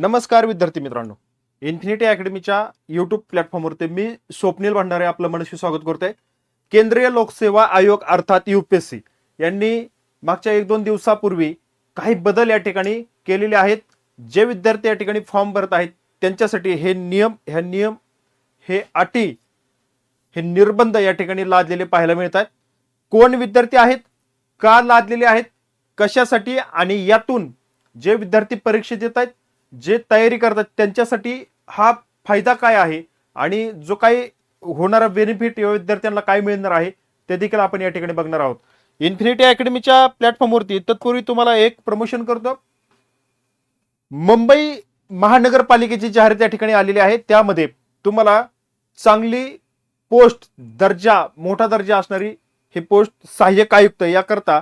नमस्कार विद्यार्थी मित्रांनो. इन्फिनिटी अकॅडमीच्या युट्यूब प्लॅटफॉर्मवरती मी स्वप्नील भंडारे आपलं मनस्वी स्वागत करतोय. केंद्रीय लोकसेवा आयोग अर्थात युपीएससी यांनी मागच्या एक दोन दिवसापूर्वी काही बदल या ठिकाणी केलेले आहेत. जे विद्यार्थी या ठिकाणी फॉर्म भरत आहेत त्यांच्यासाठी हे नियम ह्या नियम हे अटी हे निर्बंध या ठिकाणी लादलेले पाहायला मिळत आहेत कोण विद्यार्थी आहेत का लादलेले आहेत कशासाठी आणि यातून जे विद्यार्थी परीक्षा देत आहेत जे तयारी करतात त्यांच्यासाठी हा फायदा काय आहे आणि जो काही होणारा बेनिफिट या विद्यार्थ्यांना काय मिळणार आहे ते देखील आपण या ठिकाणी बघणार आहोत. इन्फिनिटी अकॅडमीच्या प्लॅटफॉर्मवरती तत्पूर्वी तुम्हाला एक प्रमोशन करतो. मुंबई महानगरपालिकेची जाहिरात या ठिकाणी आलेली आहे. त्यामध्ये तुम्हाला चांगली पोस्ट दर्जा मोठा दर्जा असणारी ही पोस्ट सहाय्यक आयुक्त याकरता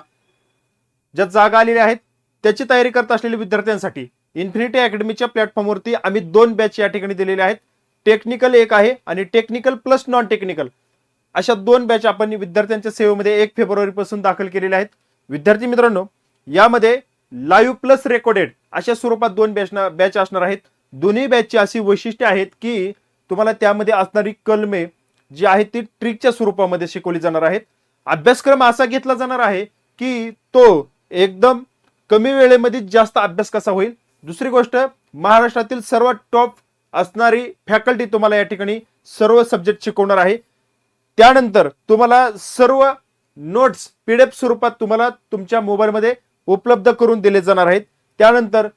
ज्या जागा आलेल्या आहेत त्याची तयारी करत असलेल्या विद्यार्थ्यांसाठी इन्फिनिटी अकॅडमीच्या प्लॅटफॉर्मवरती आम्ही दोन बॅच या ठिकाणी दिलेले आहेत. टेक्निकल एक आहे आणि टेक्निकल प्लस नॉन टेक्निकल अशा दोन बॅच आपण विद्यार्थ्यांच्या सेवेमध्ये एक फेब्रुवारीपासून दाखल केलेल्या आहेत. विद्यार्थी मित्रांनो यामध्ये लाईव्ह प्लस रेकॉर्डेड अशा स्वरूपात दोन बॅच बॅच असणार आहेत. दोन्ही बॅचची अशी वैशिष्ट्ये आहेत की तुम्हाला त्यामध्ये असणारी कलमे जी आहेत ती ट्रिकच्या स्वरूपामध्ये शिकवली जाणार आहेत. अभ्यासक्रम असा घेतला जाणार आहे की तो एकदम कमी वेळेमध्ये जास्त अभ्यास कसा होईल? दुसरी गोष्ट महाराष्ट्रातील सर्वात टॉप असणारी फॅकल्टी तुम्हाला या ठिकाणी सर्व सब्जेक्ट शिकवणार आहे. त्यानंतर तुम्हाला सर्व नोट्स पीडीएफ स्वरूपात तुम्हाला तुमच्या मोबाईलमध्ये उपलब्ध करून दिले जाणार आहेत. त्यानंतर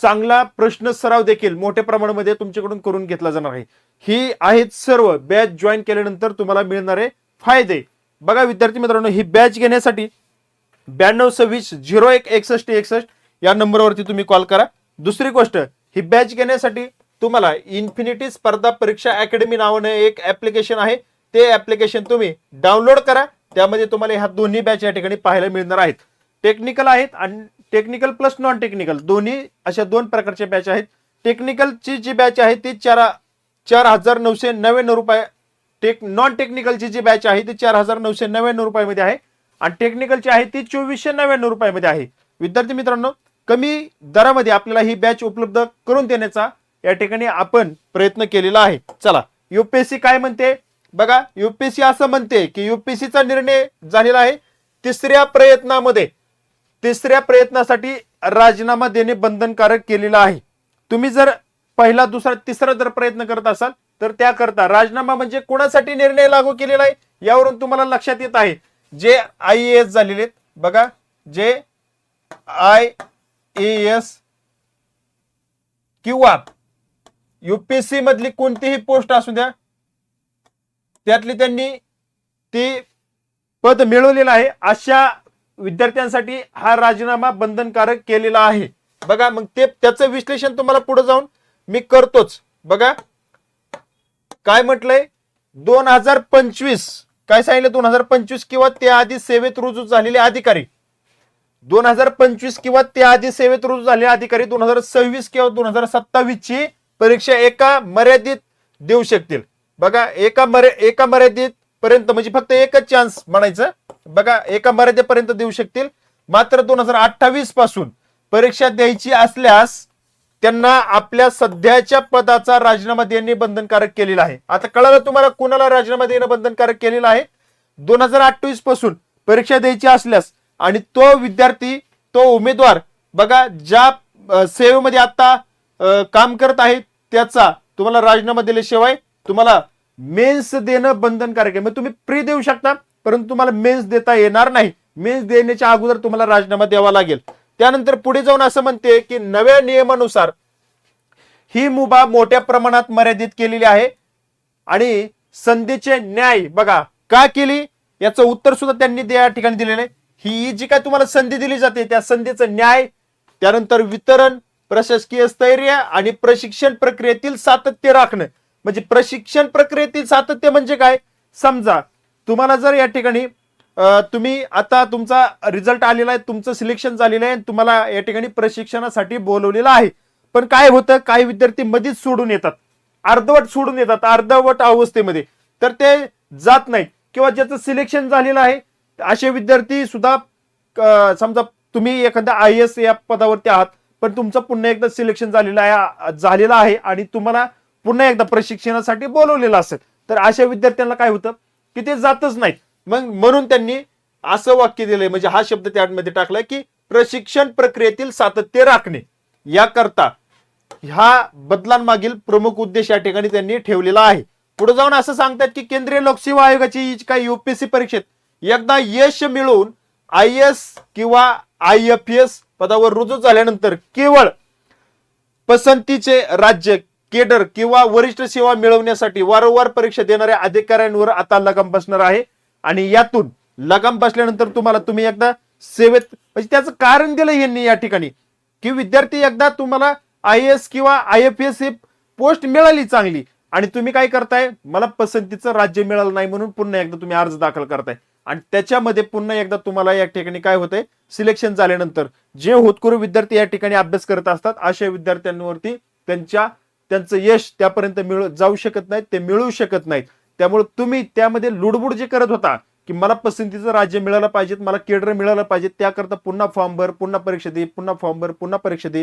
चांगला प्रश्न सराव देखील मोठ्या प्रमाणामध्ये तुमच्याकडून करून घेतला जाणार आहे. ही आहेत सर्व बॅच जॉईन केल्यानंतर तुम्हाला मिळणारे फायदे. बघा विद्यार्थी मित्रांनो ही बॅच घेण्यासाठी ब्याण्णव सव्वीस झिरो एक एकसष्ट एकसष्ट या नंबरवरती तुम्ही कॉल करा. दुसरी गोष्ट ही बॅच घेण्यासाठी तुम्हाला इन्फिनिटी स्पर्धा परीक्षा अकॅडमी नावाने एक ऍप्लिकेशन आहे. ते ऍप्लिकेशन तुम्ही डाउनलोड करा. त्यामध्ये तुम्हाला ह्या दोन्ही बॅच या ठिकाणी पाहायला मिळणार आहेत. टेक्निकल आहेत आणि टेक्निकल प्लस नॉन टेक्निकल दोन्ही अशा दोन प्रकारच्या बॅच आहेत. टेक्निकलची जी बॅच आहे ती चार चार हजार नऊशे नव्याण्णव रुपये टेक नॉन टेक्निकलची जी बॅच आहे ती चार हजार नऊशे नव्याण्णव रुपयामध्ये आहे. आणि टेक्निकलची आहे ती चोवीसशे नव्याण्णव रुपयामध्ये आहे. विद्यार्थी मित्रांनो कमी दरामध्ये आपल्याला ही बॅच उपलब्ध करून देण्याचा या ठिकाणी आपण प्रयत्न केलेला आहे. चला युपीएससी काय म्हणते? बघा युपीएससी असं म्हणते की युपीएससीचा निर्णय झालेला आहे. तिसऱ्या प्रयत्नामध्ये तिसऱ्या प्रयत्नासाठी राजीनामा देणे बंधनकारक केलेला आहे. तुम्ही जर पहिला दुसरा तिसरा जर प्रयत्न करत असाल तर त्याकरता राजीनामा म्हणजे कोणासाठी निर्णय लागू केलेला आहे यावरून तुम्हाला लक्षात येत आहे. जे आय एस झालेले आहेत बघा जे आय एस किंवा युपीएससी मधली कोणतीही पोस्ट असू द्या त्यातली त्यांनी ती पद मिळवलेलं आहे. अशा विद्यार्थ्यांसाठी हा राजीनामा बंधनकारक केलेला आहे. बघा मग ते त्याचं विश्लेषण तुम्हाला पुढे जाऊन मी करतोच. बघा काय म्हटलंय? दोन हजार पंचवीस काय सांगितलं? दोन हजार पंचवीस किंवा त्याआधी सेवेत रुजू झालेले अधिकारी. दोन हजार पंचवीस किंवा त्याआधी सेवेत रुजू झालेले अधिकारी दोन हजार सव्वीस किंवा दोन हजार सत्तावीस ची परीक्षा एका मर्यादित देऊ शकतील. बघा एका मर्या एका मर्यादित पर्यंत म्हणजे फक्त एकच चान्स म्हणायचं. बघा एका मर्यादेपर्यंत देऊ शकतील. मात्र दोन हजार अठ्ठावीसपासून परीक्षा द्यायची असल्यास त्यांना आपल्या सध्याच्या पदाचा राजीनामा देणे बंधनकारक केलेला आहे. आता कळालं तुम्हाला कुणाला राजीनामा देणं बंधनकारक केलेलं आहे? दोन हजार अठ्ठावीसपासून परीक्षा द्यायची असल्यास आणि तो विद्यार्थी तो उमेदवार बघा ज्या सेवेमध्ये आता काम करत आहे त्याचा तुम्हाला राजीनामा दिल्याशिवाय तुम्हाला मेन्स देणं बंधनकारक आहे. मग तुम्ही प्री देऊ शकता परंतु तुम्हाला मेन्स देता येणार नाही. मेन्स देण्याच्या अगोदर तुम्हाला राजीनामा द्यावा लागेल. त्यानंतर पुढे जाऊन असं म्हणते की नव्या नियमानुसार ही मुभा मोठ्या प्रमाणात मर्यादित केलेली आहे. आणि संधीचे न्याय बघा का केली? याचं उत्तर सुद्धा त्यांनी त्या ठिकाणी दिलेलं आहे. ही जी काय तुम्हाला संधी दिली जाते त्या संधीचं न्याय त्यानंतर वितरण प्रशासकीय स्थैर्य आणि प्रशिक्षण प्रक्रियेतील सातत्य राखणं. म्हणजे प्रशिक्षण प्रक्रियेतील सातत्य म्हणजे काय? समजा तुम्हाला जर या ठिकाणी तुम्ही आता तुमचा रिझल्ट आलेला आहे तुमचं सिलेक्शन झालेलं आहे आणि तुम्हाला या ठिकाणी प्रशिक्षणासाठी बोलवलेलं आहे. पण काय होतं? काही विद्यार्थी मध्येच सोडून येतात. अर्धवट सोडून येतात अर्धवट अवस्थेमध्ये. तर ते जात नाहीत. किंवा ज्याचं सिलेक्शन झालेलं आहे असे विद्यार्थी सुद्धा समजा तुम्ही एखाद्या आय एस या पदावरती आहात पण तुमचं पुन्हा एकदा सिलेक्शन झालेलं आहे झालेलं आहे आणि तुम्हाला पुन्हा एकदा प्रशिक्षणासाठी बोलवलेलं असेल तर अशा विद्यार्थ्यांना काय होतं की ते जातच नाहीत. मग म्हणून त्यांनी असं वाक्य दिलंय म्हणजे हा शब्द त्यामध्ये टाकलाय की प्रशिक्षण प्रक्रियेतील सातत्य राखणे. याकरता ह्या बदलांमागील प्रमुख उद्देश या ठिकाणी त्यांनी ठेवलेला आहे. पुढे जाऊन असं सांगतात की केंद्रीय लोकसेवा आयोगाची ही काही युपीएससी परीक्षेत एकदा यश मिळून आय एस किंवा आय एफ एस पदावर रुजू झाल्यानंतर केवळ पसंतीचे राज्य केडर किंवा वरिष्ठ सेवा मिळवण्यासाठी वारंवार परीक्षा देणाऱ्या अधिकाऱ्यांवर आता लगाम बसणार आहे. आणि यातून लगाम बसल्यानंतर तुम्हाला तुम्ही एकदा सेवेत म्हणजे त्याचं कारण दिलं यांनी या ठिकाणी की विद्यार्थी एकदा तुम्हाला आय एस किंवा आय एफ एस ही पोस्ट मिळाली चांगली. आणि तुम्ही काय करताय? मला पसंतीचं राज्य मिळालं नाही म्हणून पुन्हा एकदा तुम्ही अर्ज दाखल करताय. आणि त्याच्यामध्ये पुन्हा एकदा तुम्हाला या ठिकाणी काय होतंय? सिलेक्शन झाल्यानंतर जे होतकुरू विद्यार्थी या ठिकाणी अभ्यास करत असतात अशा विद्यार्थ्यांवरती त्यांच्या त्यांचं यश त्यापर्यंत मिळ जाऊ शकत नाहीत ते मिळू शकत नाहीत. त्यामुळे तुम्ही त्यामध्ये लुडबुड जे करत होता की मला पसंतीचं राज्य मिळालं पाहिजे मला केडर मिळालं पाहिजे त्याकरता पुन्हा फॉर्म भर पुन्हा परीक्षा दे पुन्हा फॉर्म भर पुन्हा परीक्षा दे.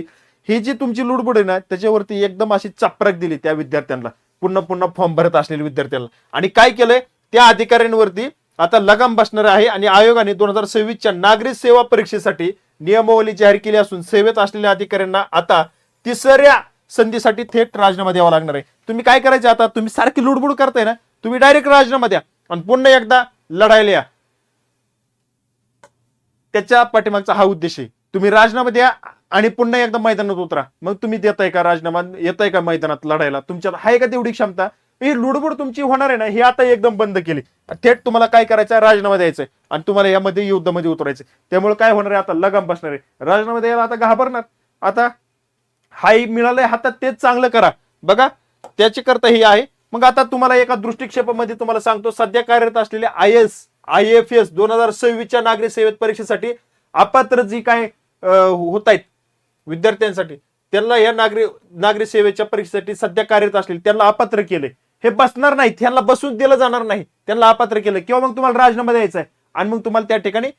ही जी तुमची लुडबुड आहे ना त्याच्यावरती एकदम अशी चापराक दिली त्या विद्यार्थ्यांना. पुन्हा पुन्हा फॉर्म भरत असलेल्या विद्यार्थ्यांना. आणि काय केलंय? त्या अधिकाऱ्यांवरती आता लगाम बसणार आहे आणि आयोगाने दोन हजार सव्वीसच्या नागरिक सेवा परीक्षेसाठी नियमावली जाहीर केली असून सेवेत असलेल्या अधिकाऱ्यांना आता तिसऱ्या संधीसाठी थेट राजीनामा द्यावा लागणार आहे. तुम्ही काय करायचे आता? तुम्ही सारखी लुडबुड करताय ना? तुम्ही डायरेक्ट राजीनामा द्या आणि पुन्हा एकदा लढायला या. त्याच्या पाठीमागचा हा उद्देश आहे. तुम्ही राजीनामा द्या आणि पुन्हा एकदा मैदानात उतरा. मग तुम्ही देताय का राजीनामा? येताय का मैदानात लढायला? तुमच्यात आहे का तेवढी क्षमता? ही लुडबुड तुमची होणार आहे ना ही आता एकदम बंद केली. थेट तुम्हाला काय करायचं? राजीनामा द्यायचा. आणि तुम्हाला यामध्ये युद्धामध्ये उतरायचं. त्यामुळे काय होणार आहे? आता लगाम बसणार आहे. राजीनामा द्यायला आता घाबरणार. आता हाय मिळालंय हातात तेच चांगलं करा. बघा त्याची करता ही आहे. मग आता तुम्हाला एका दृष्टिक्षेपामध्ये तुम्हाला सांगतो सध्या कार्यरत असलेले I S I F S दोन हजार सव्वीसच्या नागरी सेवेत परीक्षेसाठी अपात्र जी काय होत आहेत विद्यार्थ्यांसाठी त्यांना या नागरी नागरी सेवेच्या परीक्षेसाठी सध्या कार्यरत असलेले त्यांना अपात्र केले. हे बसणार नाही त्यांना बसून दिलं जाणार नाही. त्यांना अपात्र केलं. किंवा मग तुम्हाला राजीनामा द्यायचा आहे आणि मग तुम्हाला त्या ठिकाणी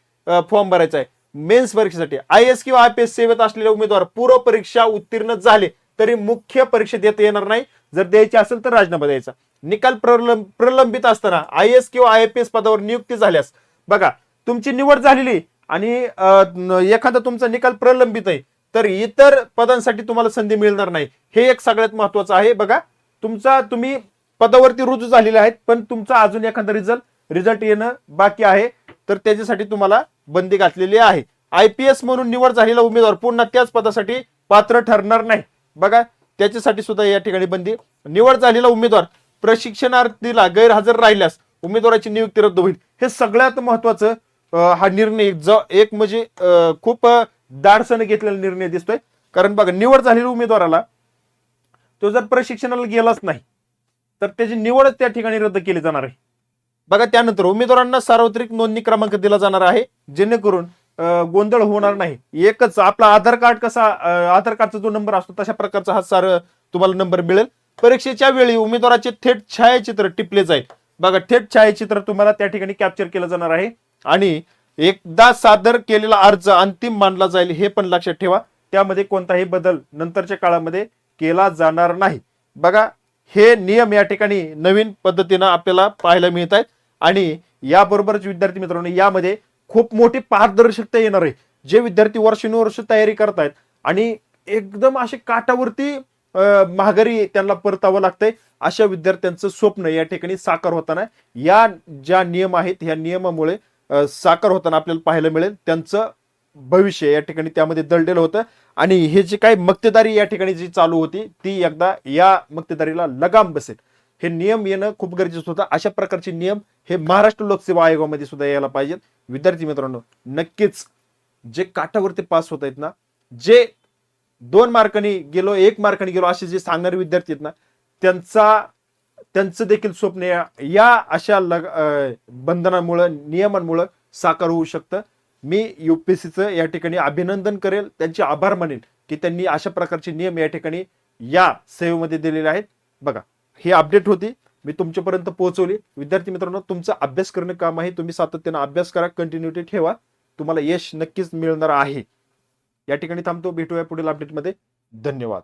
फॉर्म भरायचा आहे. मेन्स परीक्षेसाठी. आय एस किंवा आय पी एस सेवेत असलेले उमेदवार पूर्व परीक्षा उत्तीर्ण झाले तरी मुख्य परीक्षा देता येणार नाही. जर द्यायची असेल तर राजीनामा द्यायचा. निकाल प्रलंब प्रलंबित असताना आय एस किंवा आय पी एस पदावर नियुक्ती झाल्यास बघा तुमची निवड झालेली आणि एखादा तुमचा निकाल प्रलंबित आहे तर इतर पदांसाठी तुम्हाला संधी मिळणार नाही. हे एक सगळ्यात महत्वाचं आहे. बघा तुमचा तुम्ही पदावरती रुजू झालेले आहेत पण तुमचा अजून एखादा रिझल्ट रिझल्ट येणं बाकी आहे. तर त्याच्यासाठी तुम्हाला बंदी घातलेली आहे. आय पी एस म्हणून निवड झालेला उमेदवार पुन्हा त्याच पदासाठी पात्र ठरणार नाही. बघा त्याच्यासाठी सुद्धा या ठिकाणी बंदी. निवड झालेला उमेदवार प्रशिक्षणार्थीला गैरहजर राहिल्यास उमेदवाराची नियुक्ती रद्द होईल. हे सगळ्यात महत्वाचं हा निर्णय ज एक म्हणजे खूप अं, घेतलेला निर्णय दिसतोय. कारण बघा निवड झालेल्या उमेदवाराला तो जर प्रशिक्षणाला गेलाच नाही तर त्याची निवडच त्या ठिकाणी रद्द केली जाणार आहे. बघा त्यानंतर उमेदवारांना सार्वत्रिक नोंदणी क्रमांक दिला जाणार आहे जेणेकरून गोंधळ होणार नाही. एकच आपला आधार कार्ड कसा आधार कार्डचा जो नंबर असतो तशा प्रकारचा हा सार तुम्हाला नंबर मिळेल. परीक्षेच्या वेळी उमेदवाराचे थेट छायाचित्र टिपले जाईल. बघा थेट छायाचित्र तुम्हाला त्या ठिकाणी कॅप्चर केलं जाणार आहे. आणि एकदा सादर केलेला अर्ज अंतिम मानला जाईल हे पण लक्षात ठेवा. त्यामध्ये कोणताही बदल नंतरच्या काळामध्ये केला जाणार नाही. बघा हे नियम या ठिकाणी नवीन पद्धतीनं आपल्याला पाहायला मिळत आहेत. आणि याबरोबरच विद्यार्थी मित्रांनो यामध्ये खूप मोठी पारदर्शकता येणार आहे. जे विद्यार्थी वर्षानुवर्ष तयारी करतायत आणि एकदम असे काटावरती महागारी माघारी त्यांना परतावं लागतंय. अशा विद्यार्थ्यांचं स्वप्न या ठिकाणी साकार होताना या ज्या नियम आहेत ह्या नियमामुळे साकार होताना आपल्याला पाहायला मिळेल. त्यांचं भविष्य या ठिकाणी त्यामध्ये दडलेलं होतं. आणि हे जे काही मक्तेदारी या ठिकाणी जी चालू होती ती एकदा या मक्तेदारीला लगाम बसेल. हे नियम येणं खूप गरजेचं होतं. अशा प्रकारचे नियम हे महाराष्ट्र लोकसेवा आयोगामध्ये सुद्धा यायला पाहिजेत. विद्यार्थी मित्रांनो नक्कीच जे काठावरती पास होत आहेत ना जे दोन मार्कांनी गेलो एक मार्कांनी गेलो असे जे सांगणारे विद्यार्थी आहेत ना त्यांचा त्यांचं देखील स्वप्न या या अशा लग बंधनामुळं नियमांमुळं साकार होऊ शकतं. मी यू पी सीचं या ठिकाणी अभिनंदन करेल त्यांचे आभार मानेन की त्यांनी अशा प्रकारचे नियम या ठिकाणी या सेवेमध्ये दिलेले आहेत. बघा ही अपडेट होती. मी तुमच्यापर्यंत पोहोचवली. विद्यार्थी मित्रांनो तुमचा अभ्यास करणं काम आहे. तुम्ही सातत्यानं अभ्यास करा कंटिन्युटी ठेवा. तुम्हाला यश नक्कीच मिळणार आहे. या ठिकाणी थांबतो. भेटूया पुढील अपडेटमध्ये धन्यवाद.